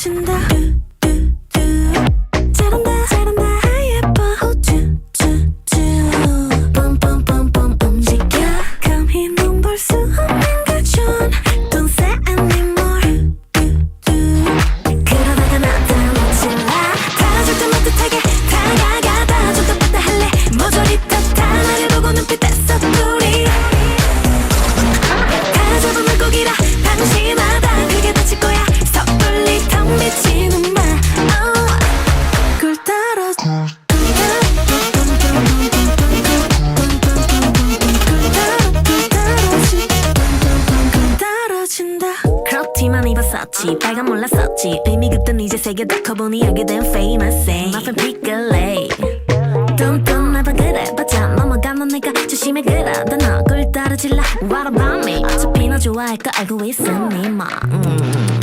친다 입었었지. 빨간 몰랐었지. 의미 그땐 이제 세계 다 커보니 알게 된 famous thing 마fen 피글레이 뚱뚱 나봐 그래 봤자 넘어가는 내가 조심해 그러다 너꿀 떨어질라 What about me? 어차피 너 좋아할 거 알고 있으니 뭐. 음.